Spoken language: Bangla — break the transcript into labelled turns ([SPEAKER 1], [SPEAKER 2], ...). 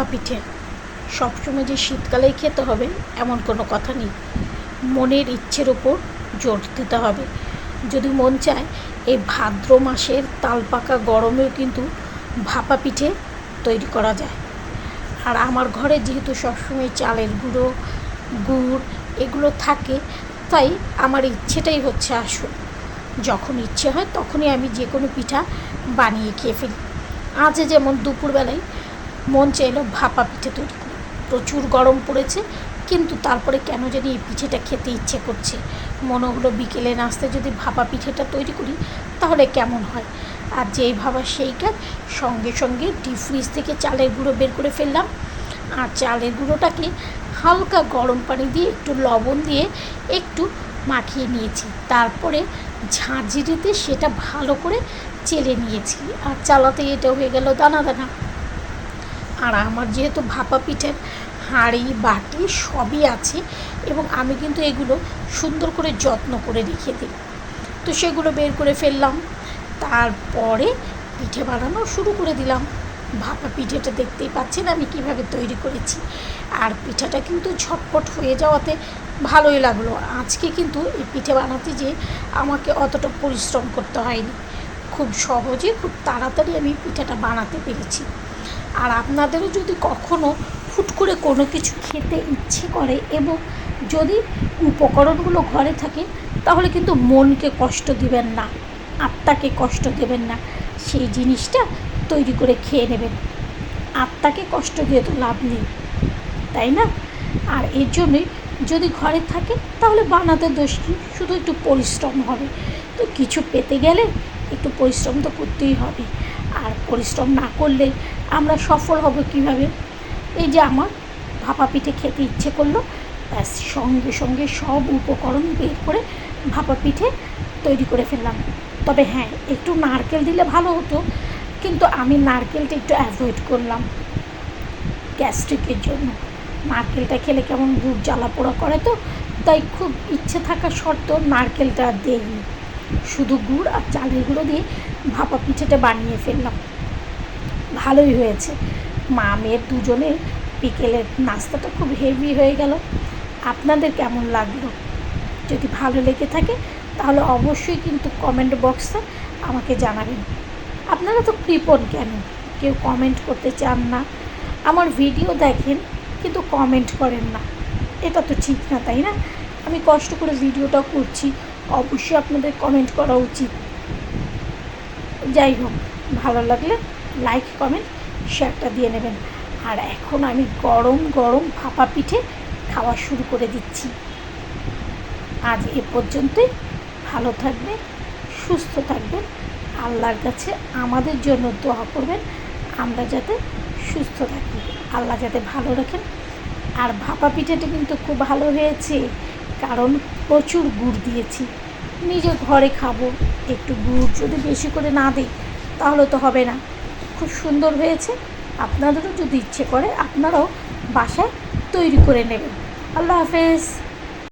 [SPEAKER 1] ভাপা পিঠে। সবসময় যে শীতকালেই খেতে হবে, এমন কোনো কথা নেই। মনের ইচ্ছের ওপর জোর দিতে হবে। যদি মন চায়, এই ভাদ্র মাসের তালপাকা গরমেও কিন্তু ভাপা পিঠে তৈরি করা যায়। আর আমার ঘরে যেহেতু সবসময় চালের গুঁড়ো, গুড় এগুলো থাকে, তাই আমার ইচ্ছেটাই হচ্ছে আসল। যখন ইচ্ছে হয়, তখনই আমি যে কোনো পিঠা বানিয়ে খেয়ে ফেলি। আজ যেমন দুপুরবেলায় মন চাইলো ভাপা পিঠে তৈরি করি। প্রচুর গরম পড়েছে, কিন্তু তারপরে কেন জানি এই পিঠেটা খেতে ইচ্ছে করছে। মনে হলো বিকেলে নাস্তে যদি ভাপা পিঠেটা তৈরি করি, তাহলে কেমন হয়? আর যেই ভাবা সেই কাজ, সঙ্গে সঙ্গে ডিপ ফ্রিজ থেকে চালের গুঁড়ো বের করে ফেললাম। আর চালের গুঁড়োটাকে হালকা গরম পানি দিয়ে একটু লবণ দিয়ে একটু মাখিয়ে নিয়েছি। তারপরে ঝাঁঝরিতে সেটা ভালো করে চেলে নিয়েছি। আর চালাতে এটা হয়ে গেল দানা দানা। আর আমার যেহেতু ভাপা পিঠের হাঁড়ি, বাটি সবই আছে এবং আমি কিন্তু এগুলো সুন্দর করে যত্ন করে রেখে দিই। তো সেগুলো বের করে ফেললাম। তারপরে পিঠে বানানো শুরু করে দিলাম। ভাপা পিঠেটা দেখতেই পাচ্ছেন আমি কীভাবে তৈরি করেছি। আর পিঠাটা কিন্তু ঝটপট হয়ে যাওয়াতে ভালোই লাগল। আজকে কিন্তু এই পিঠে বানাতে যে আমাকে অতটা পরিশ্রম করতে হয়নি। খুব সহজে, খুব তাড়াতাড়ি আমি পিঠাটা বানাতে পেরেছি। আর আপনাদেরও যদি কখনো হুট করে কোনো কিছু খেতে ইচ্ছে করে এবং যদি উপকরণগুলো ঘরে থাকে, তাহলে কিন্তু মনকে কষ্ট দিবেন না, আত্মাকে কষ্ট দেবেন না। সেই জিনিসটা তৈরি করে খেয়ে নেবেন। আত্মাকে কষ্ট দিয়ে তো লাভ নেই, তাই না? আর এর জন্যই যদি ঘরে থাকে, তাহলে বানাতে দোষ কী? শুধু একটু পরিশ্রম হবে। তো কিছু পেতে গেলে একটু পরিশ্রম তো করতেই হবে। আর পরিশ্রম না করলে আমরা সফল হব কীভাবে? এই যে আমার ভাপা পিঠে খেতে ইচ্ছে করল, ব্যাস সঙ্গে সঙ্গে সব উপকরণ বের করে ভাপা পিঠে তৈরি করে ফেললাম। তবে হ্যাঁ একটু নারকেল দিলে ভালো হতো, কিন্তু আমি নারকেলটা একটু অ্যাভয়েড করলাম গ্যাস্ট্রিকের জন্য। নারকেলটা খেলে কেমন বুক জ্বালা পোড়া করে তো, তাই খুব ইচ্ছে থাকা সত্ত্বেও নারকেলটা দেইনি। শুধু গুড় আর চালের গুঁড়ো দিয়ে ভাপা পিঠেটা বানিয়ে ফেললাম। ভালোই হয়েছে। মা মেয়ের দুজনের বিকেলের নাস্তাটা খুব হেভি হয়ে গেল। আপনাদের কেমন লাগল? যদি ভালো লেগে থাকে, তাহলে অবশ্যই কিন্তু কমেন্ট বক্সে আমাকে জানাবেন। আপনারা তো কৃপণ কেন? কেউ কমেন্ট করতে চান না। আমার ভিডিও দেখেন, কিন্তু কমেন্ট করেন না। এটা তো ঠিক না, তাই না? আমি কষ্ট করে ভিডিওটা করছি। অবশ্যই আপনাদের কমেন্ট করা উচিত। যাই হোক ভালো লাগলে লাইক কমেন্ট শেয়ারটা দিয়ে নেবেন। আর এখন আমি গরম গরম ভাপা পিঠে খাওয়া শুরু করে দিচ্ছি। আজ এ পর্যন্তই। ভালো থাকবে সুস্থ থাকবেন। আল্লাহর কাছে আমাদের জন্য দোয়া করবেন। আমরা যাতে সুস্থ থাকি। আল্লাহ যাতে ভালো রাখেন। আর ভাপা পিঠাটা কিন্তু খুব ভালো হয়েছে। কারণ প্রচুর গুড় দিয়েছি। নিজে ঘরে খাব, একটু গুড় যদি বেশি করে না দিই, তাহলে তো হবে না। খুব সুন্দর হয়েছে। আপনাদেরও যদি ইচ্ছে করে, আপনারাও বাসায় তৈরি করে নেবেন। আল্লাহ হাফেজ।